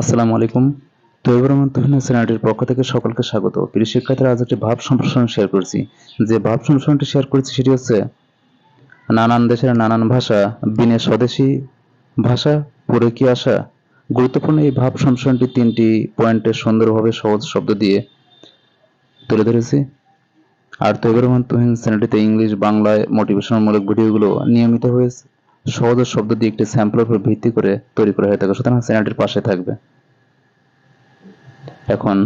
আসসালামু আলাইকুম। তৈবর রহমান তুহিন চ্যানেলটির পক্ষ থেকে সকলকে স্বাগত। প্রিয় শিক্ষার্থীরা, আজ একটি ভাব সম্প্রসারণ শেয়ার করছি। যে ভাব সম্প্রসারণটি শেয়ার করেছি সেটি হচ্ছে নানান দেশের নানান ভাষা, বিনে স্বদেশী ভাষা, পড়ে কি আসা গুরুত্বপূর্ণ এই ভাব সম্প্রসারণটি তিনটি পয়েন্টে সুন্দরভাবে সহজ শব্দ দিয়ে তুলে ধরেছি। আর তৈবর রহমান তুহিন চ্যানেলটিতে ইংলিশ, বাংলায় মোটিভেশনমূলক ভিডিওগুলো নিয়মিত হয়েছে। সহজ শব্দ দিয়ে একটি স্যাম্পলের উপর ভিত্তি করে তৈরি করা হয়ে থাকে। সুতরাং চ্যানেলটির পাশে থাকবে। এখন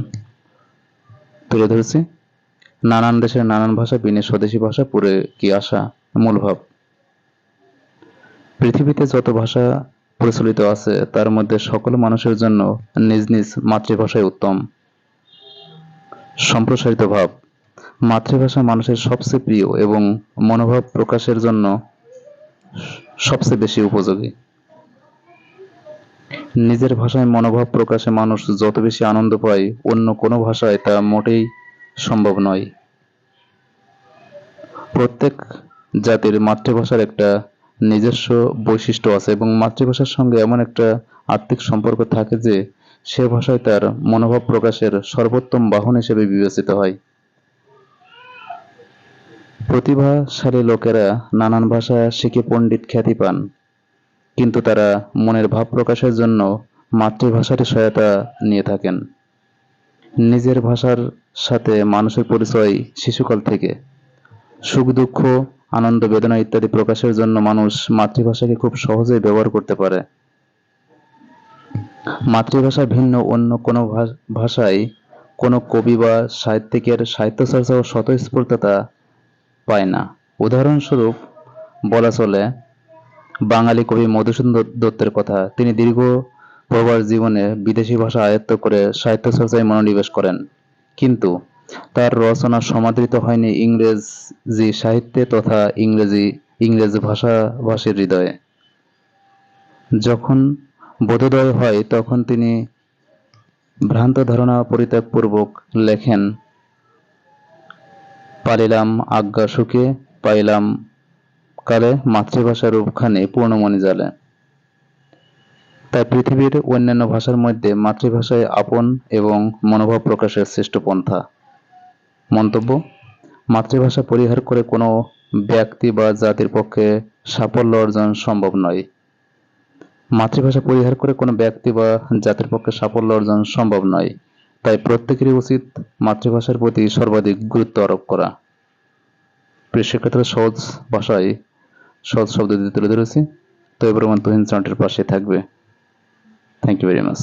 তুলে ধরেছি। নানান দেশের নানান ভাষা বিনে স্বদেশী ভাষা, পুরে কি আসা মূল ভাব। পৃথিবীতে যত ভাষা প্রচলিত আছে, তার মধ্যে সকল মানুষের জন্য নিজ নিজ মাতৃভাষাই উত্তম। সম্প্রসারিত ভাব। মাতৃভাষা মানুষের সবচেয়ে প্রিয় এবং মনোভাব প্রকাশের জন্য সবচেয়ে বেশি উপযোগী। নিজের ভাষায় মনোভাব প্রকাশে মানুষ যত বেশি আনন্দ পায়, অন্য কোনো ভাষায় তা মোটেই সম্ভব নয়। প্রত্যেক জাতির মাতৃভাষার একটা নিজস্ব বৈশিষ্ট্য আছে এবং মাতৃভাষার সঙ্গে এমন একটা আত্মিক সম্পর্ক থাকে যে সে ভাষায় তার মনোভাব প্রকাশের সর্বোত্তম বাহন হিসেবে বিবেচিত হয়। প্রতিভাশালী লোকেরা নানান ভাষা শিখে পণ্ডিত খ্যাতি পান। কিন্তু তারা মনের ভাব প্রকাশের জন্য মাতৃভাষারই সহায়তা নিয়ে থাকেন। নিজের ভাষার সাথে মানুষের পরিচয় শিশুকাল থেকে। সুখ, দুঃখ, আনন্দ, বেদনা ইত্যাদি প্রকাশের জন্য মানুষ মাতৃভাষাকে খুব সহজেই ব্যবহার করতে পারে। মাতৃভাষা ভিন্ন অন্য কোনো ভাষায় কোনো কবি বা সাহিত্যিকের সাহিত্য চর্চা ও স্বতঃস্ফূর্ততা পায় না। উদাহরণস্বরূপ, বলা চলে, বাঙালি কবি মধুসূদন দত্তের কথা। তিনি দীর্ঘ প্রবাস জীবনে বিদেশি ভাষা আয়ত্ত করে সাহিত্য চর্চায় মনোনিবেশ করেন। কিন্তু তার রচনা সমাদৃত হয়নি ইংরেজি সাহিত্যে তথা ইংরেজি ইংরেজ ভাষাভাষীর হৃদয়ে। যখন বোধোদয় হয়, তখন তিনি ভ্রান্ত ধারণা পরিত্যাগপূর্বক লেখেন পালিলাম আজ্ঞা সুখে, পাইলাম কালে মাতৃভাষার রূপখানি পূর্ণমণি জালে। তাই পৃথিবীর অন্যান্য ভাষার মধ্যে মাতৃভাষায় আপন এবং মনোভাব প্রকাশের শ্রেষ্ঠ পন্থা। মন্তব্য, মাতৃভাষা পরিহার করে কোনো ব্যক্তি বা জাতির পক্ষে সাফল্য অর্জন সম্ভব নয়। মাতৃভাষা পরিহার করে কোনো ব্যক্তি বা জাতির পক্ষে সাফল্য অর্জন সম্ভব নয়। তাই প্রত্যেকেরই উচিত মাতৃভাষার প্রতি সর্বাধিক গুরুত্ব আরোপ করা। সেক্ষেত্রে সহজ ভাষায় সহজ শব্দ দিয়ে তুলে ধরেছি। তো এবার আমার তুহিন চ্যানেলটির পাশে থাকবে। Thank you very much